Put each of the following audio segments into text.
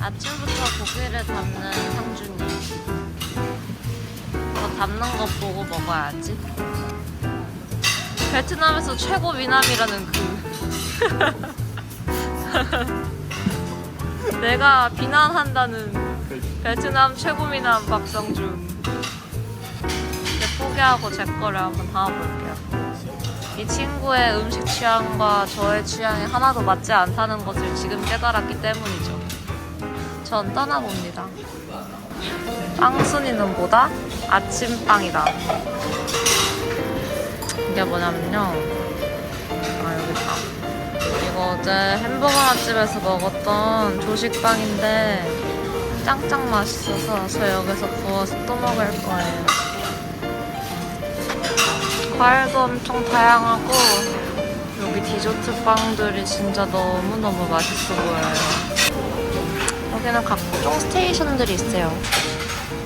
아침부터 고기를 담는 상준이. 너 담는 거 보고 먹어야지. 베트남에서 최고 미남이라는 그. 내가 비난한다는 베트남 최고 미남 박성준. 포기하고 제 거를 한번 담아볼게요. 이 친구의 음식 취향과 저의 취향이 하나도 맞지 않다는 것을 지금 깨달았기 때문이죠. 전 떠나봅니다. 빵 순위는 뭐다? 아침빵이다. 이게 뭐냐면요. 아, 여기 있다. 이거 어제 햄버거 맛집에서 먹었던 조식빵인데 짱짱 맛있어서 저 여기서 구워서 또 먹을 거예요. 과일도 엄청 다양하고 여기 디저트 빵들이 진짜 너무너무 맛있어 보여요. 여기는 각종 스테이션들이 있어요.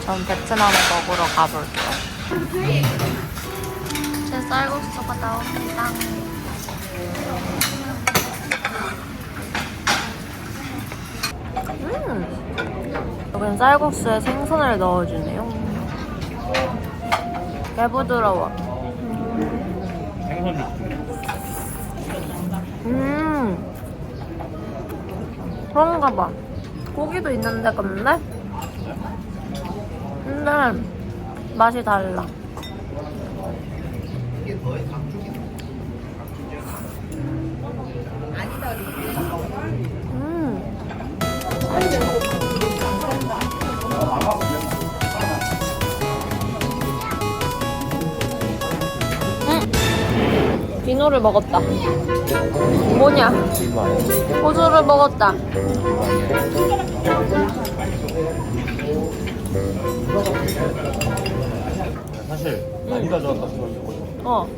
전 베트남을 먹으러 가볼게요. 제 쌀국수가 나옵니다. 음! 여기는 쌀국수에 생선을 넣어주네요. 개 부드러워. 생선. 음. 그런가 봐. 고기도 있는데, 근데? 근데, 맛이 달라. 음. 비노를 먹었다. 뭐냐? 호주를 먹었다. 사실 많이 가져왔다 생각했거든. 어.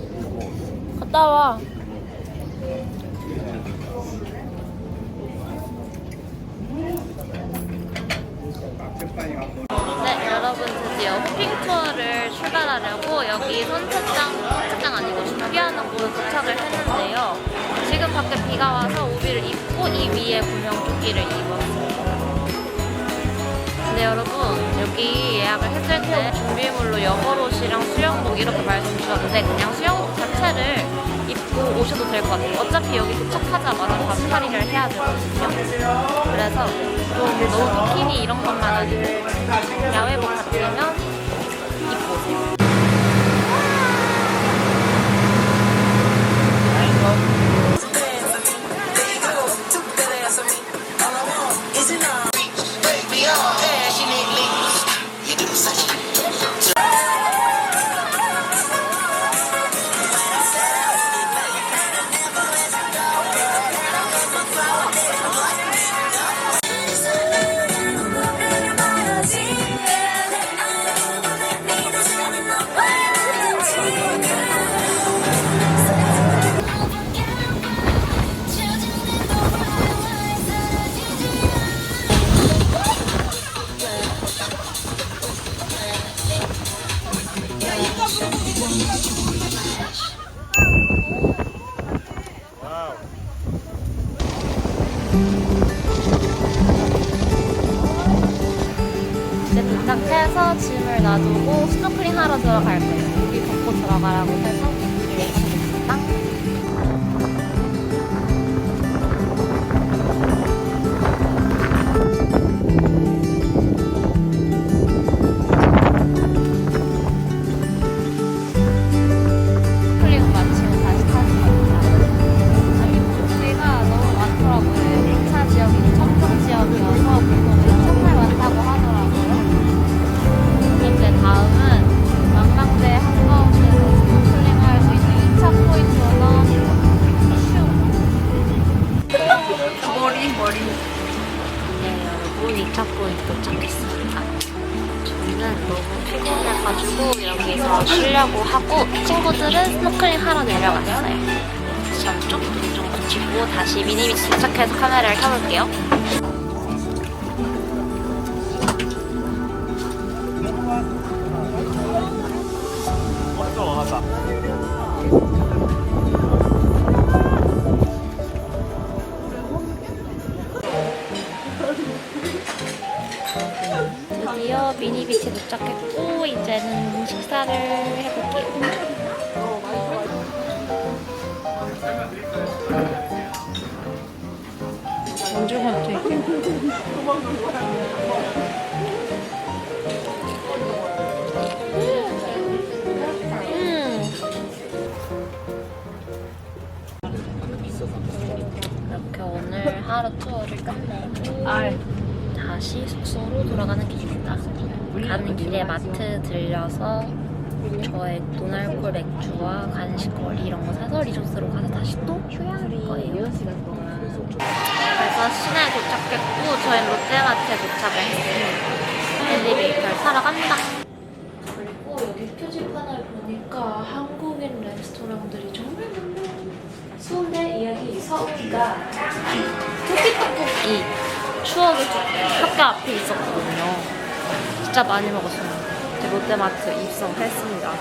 갔다 와. 네, 여러분 드디어 호핑 투어를 출발하려고 여기 선착장, 선착장 아니고 준비하는 곳에 도착을 했는데요. 지금 밖에 비가 와서 우비를 입고 이 위에 구명조끼를 입었어요. 근데 여러분 여기 예약을 했을 때 준비물로 여벌옷이랑 수영복 이렇게 말씀 주셨는데 그냥 수영복 자체를 입고 오셔도 될 것 같아요. 어차피 여기 도착하자마자 바스타리를 해야 되거든요. 그래서 좀 너무 비키니 이런 것만 아니고 야외복 같으면 입고 오세요. 덮고 다시 미니비치 도착해서 카메라를 켜볼게요. 언제 같아? 음. 이렇게 오늘 하루 투어를 끝내고 다시 숙소로 돌아가는 길입니다. 가는 길에 마트 들려서 저의 노날콜 맥주와 간식거리 이런 거 사서 리조스로 가서 다시 또 휴양할 거예요. 그래서 시내에 도착했고 저희는 롯데마트에 도착을 했습니다. 엘리베이터를 타러 간다. 그리고 여기 표지판을 보니까 한국인 레스토랑들이 정말 많네요. 수원에 여기 서울가 토끼 떡볶이 추억의 학교 앞에 있었거든요. 진짜 많이 먹었어요. 롯데마트 입성했습니다.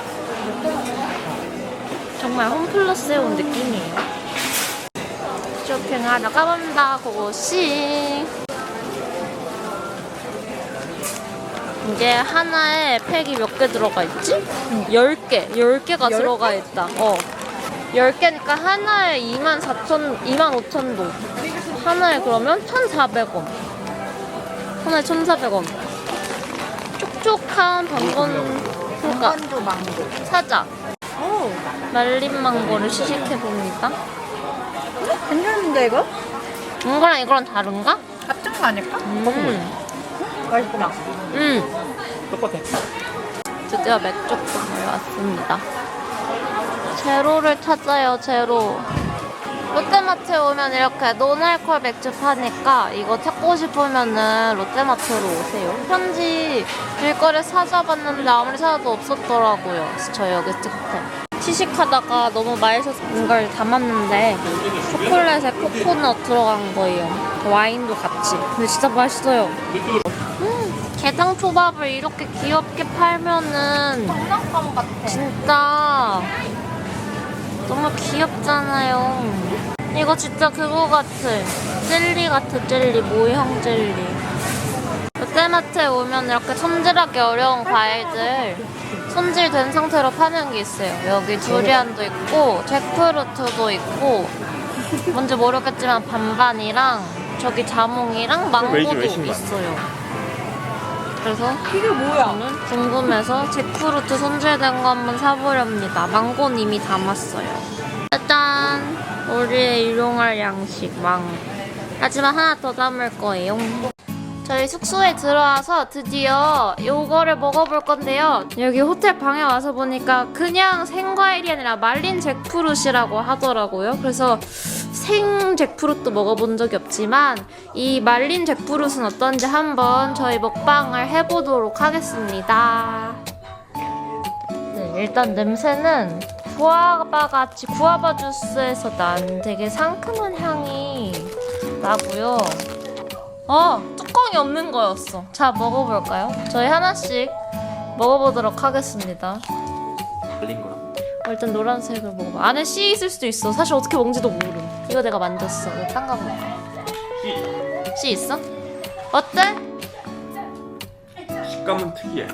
정말 홈플러스에 온 느낌이에요. 쇼핑하러 가본다 고고씨. 이게 하나에 팩이 몇 개 들어가 있지? 10개 10개가 들어가 있다. 어. 10개니까 하나에 2만 4천 2만 5천 동. 하나에 그러면 1,400원. 하나에 1,400원. 촉촉한 당근 그러니까. 사자. 오, 말린 망고를 시식해봅니다 괜찮은데 이거? 이거랑 이거랑 다른가? 같은 거 아닐까? 음. 맛있구나. 음. 똑같아. 드디어 맥주국을 왔습니다. 제로를 찾아요, 제로. 롯데마트에 오면 이렇게 노알콜 맥주 파니까 이거 찾고 싶으면은 롯데마트로 오세요. 현지 길거리에 찾아봤는데 아무리 찾아도 없었더라고요. 저 여기 찍고. 시식하다가 너무 맛있어서 이걸 담았는데 초콜릿에 코코넛 들어간 거예요. 와인도 같이. 근데 진짜 맛있어요. 게장 초밥을 이렇게 귀엽게 팔면은 장난감 같아. 진짜 너무 귀엽잖아요. 이거 진짜 그거 같아. 젤리 같아, 젤리. 모형 젤리. 롯데마트에 오면 이렇게 손질하기 어려운 과일들 손질된 상태로 파는 게 있어요. 여기 두리안도 있고, 잭프루트도 있고, 뭔지 모르겠지만 반반이랑 저기 자몽이랑 망고도 웨이지 외신만. 있어요. 그래서 이게 뭐야? 저는 궁금해서 잭프루트 손질된 거 한번 사보렵니다. 망고는 이미 담았어요. 짜잔! 우리의 일용할 양식 망. 하지만 하나 더 담을 거예요. 저희 숙소에 들어와서 드디어 요거를 먹어볼 건데요. 여기 호텔 방에 와서 보니까 그냥 생과일이 아니라 말린 잭프루트라고 하더라고요. 그래서 생 잭프루트 먹어본 적이 없지만 이 말린 잭프루트는 어떤지 한번 저희 먹방을 해보도록 하겠습니다. 네, 일단 냄새는 구아바 같이 구아바 주스에서 난 되게 상큼한 향이 나고요. 어, 뚜껑이 없는 거였어. 자, 먹어볼까요? 저희 하나씩 먹어보도록 하겠습니다. 말린 거랑. 어, 일단 노란색을 먹어봐. 안에 씨 있을 수도 있어. 사실 어떻게 먹는지도 모름. 이거 내가 만졌어. 이거 딴가 볼까? 씨 있어? 어때? 식감은 특이해.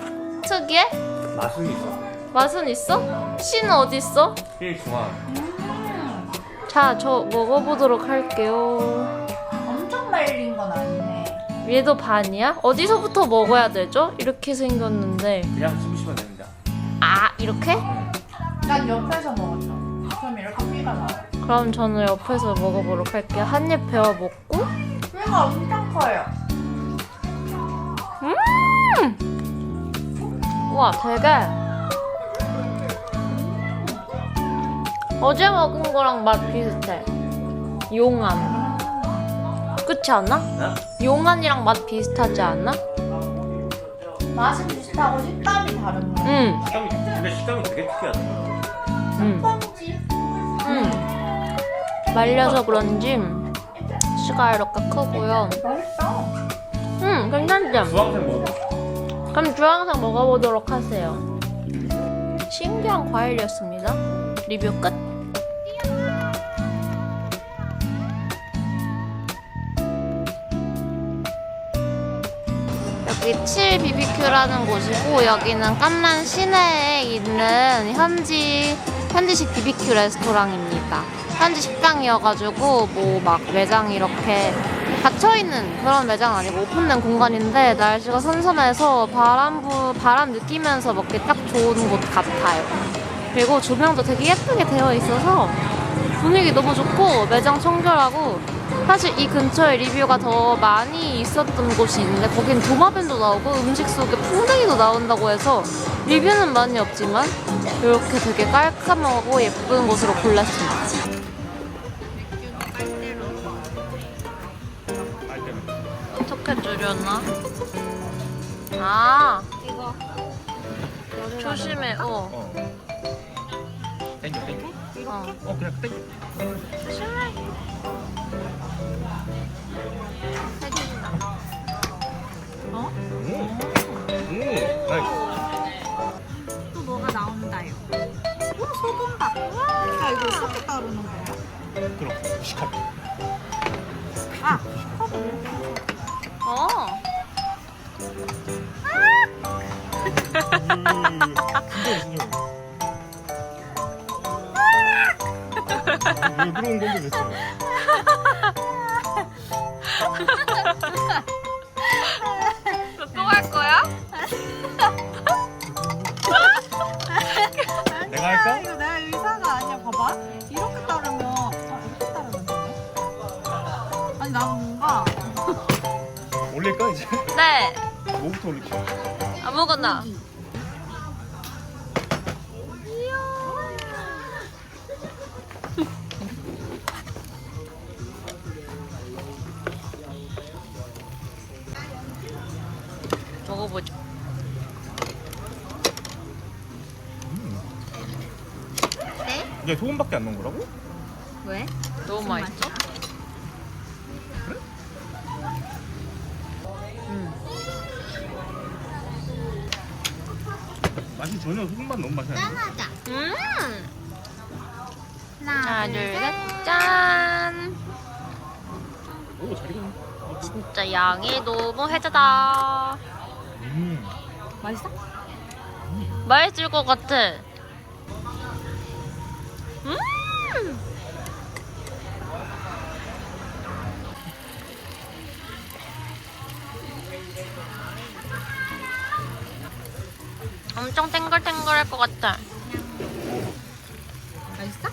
특이해? 맛은 있어. 맛은 있어? 씨는 어디 있어? 힐 중앙. 자, 저 먹어보도록 할게요. 엄청 말린 건 아니네. 얘도 반이야? 어디서부터 먹어야 되죠? 이렇게 생겼는데. 그냥 씹으시면 됩니다. 아, 이렇게? 난 옆에서 먹었어. 그럼 이렇게 피가 나와. 그럼 저는 옆에서 먹어보도록 할게요. 한 입 베어 먹고. 피가 엄청 커요. 우와, 되게. 어제 먹은 거랑 맛 비슷해. 용암. 그렇지 않아? 나? 용암이랑 맛 비슷하지 않아? 맛은 비슷하고 식감이 다른 거. 응. 식감이 근데 식감이 되게 특이하다. 응. 펀치? 응. 말려서 그런지 씨가 이렇게 크고요. 맛있다. 응, 괜찮지? 주황색 먹어. 그럼 주황색 먹어보도록 하세요. 신기한 과일이었습니다. 리뷰 끝. 7 BBQ라는 곳이고 여기는 깐만 시내에 있는 현지 현지식 BBQ 레스토랑입니다. 현지 식당이어가지고 뭐 막 매장 이렇게 닫혀 있는 그런 매장 아니고 오픈된 공간인데 날씨가 선선해서 바람 부 바람 느끼면서 먹기 딱 좋은 곳 같아요. 그리고 조명도 되게 예쁘게 되어 있어서 분위기 너무 좋고 매장 청결하고 사실 이 근처에 리뷰가 더 많이 있었던 곳이 있는데 거긴 도마뱀도 나오고 음식 속에 풍뎅이도 나온다고 해서 리뷰는 많이 없지만 이렇게 되게 깔끔하고 예쁜 곳으로 골랐습니다. 어떻게 줄였나? 아 이거 조심해. 어. 어. 어. 어 그냥. 조심해. 어? 오. 오. 나이스. 또 뭐가 나온다요. 오 소금밥. 와 이거 어떻게 따르는 거야? 그럼 무식한. 아 어. 왜 그런 건데 왜 써? 또할 거야? 내가 할까? 이거 내가 의사가 아니야. 봐봐. 이렇게 따르면 아 이렇게 따르면 되네. 아니 나 뭔가 올릴까 이제? 네. 뭐부터 올릴까? 아무거나. 이게 소금밖에 안 넣은 거라고? 왜? 너무 맛있어? 맛이 전혀 소금만 넣은 맛이 아니야. 음. 하나, 하나, 둘, 셋, 짠. 오, 잘 익었네. 진짜 양이 너무 해자다. 음. 맛있어? 맛있을 것 같아. 음. 엄청 탱글탱글할 것 같아. 맛있어?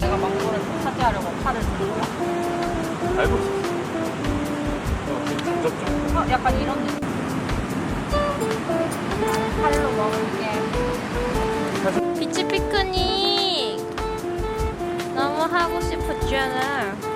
내가 망고를 차지하려고 팔을 들고 알고 있어. 어. 어, 약간 이런 느낌 먹을게 비치 피크닉 너무 하고 싶었잖아.